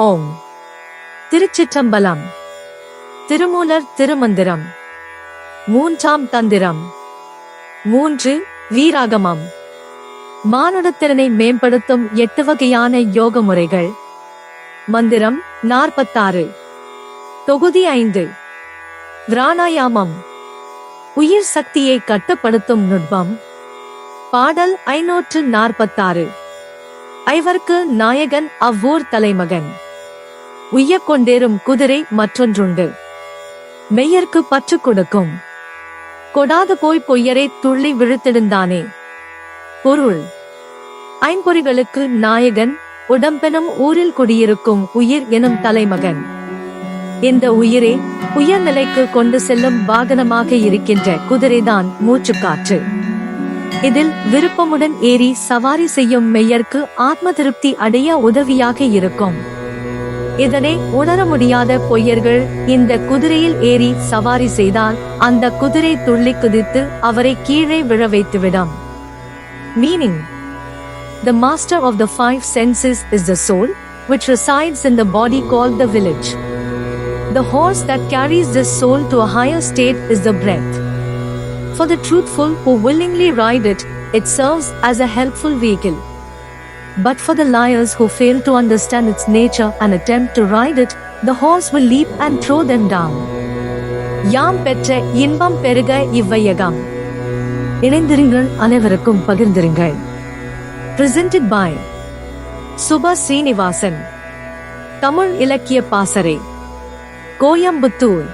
ஓம். திருச்சிற்றம்பலம். திருமூலர் திருமந்திரம். மூன்றாம் தந்திரம். மூன்று வீராகமம். மானுடத்திறனை மேம்படுத்தும் எட்டு வகையான யோக முறைகள். மந்திரம் நாற்பத்தாறு. தொகுதி ஐந்து. பிராணாயாமம். உயிர் சக்தியை கட்டுப்படுத்தும் நுட்பம். பாடல் ஐநூற்று நாற்பத்தாறு. ஐவர்க்கு நாயகன் அவ்வூர் தலைமகன். உய்யக் கொண்டேறும் குதிரை மற்றொன்றுண்டு. மெய்யர்க்கு பற்று கொடுக்கும். கொடாது போய் பொய்யரை துள்ளி விழுத்திடுந்தானே. பொருள். ஐம்பொறிகளுக்கு நாயகன் உடம்பெனும் ஊரில் குடியிருக்கும் உயிர் எனும் தலைமகன். இந்த உயிரே உயர்நிலைக்கு கொண்டு செல்லும் வாகனமாக இருக்கின்ற குதிரைதான் மூச்சுக்காற்று. இதில் விருப்பமுடன் ஏறி சவாரி செய்யும் மெய்யர்க்கு ஆத்ம திருப்தி அடைய உதவியாக இருக்கும். இதனை உணர முடியாத பொய்யர்கள் இந்த குதிரையில் ஏறி சவாரி செய்தால் அந்த குதிரை துள்ளி குதித்து அவரை கீழே விழ வைத்துவிடும் meaning The master of the five senses is the soul, which resides in the body called the village. The horse that carries this soul to a higher state is the breath. For the truthful who willingly ride it, it serves as a helpful vehicle. But for the liars who fail to understand its nature and attempt to ride it, the horse will leap and throw them down. யாம் பெற்ற இன்பம் பெருக இவ்வையகம் இணைந்திருங்கள் அனைவருக்கும் பகிர்ந்திருங்கள் presented by Subha Srinivasan Tamil இலக்கிய பாசறை கோயம்புத்தூர்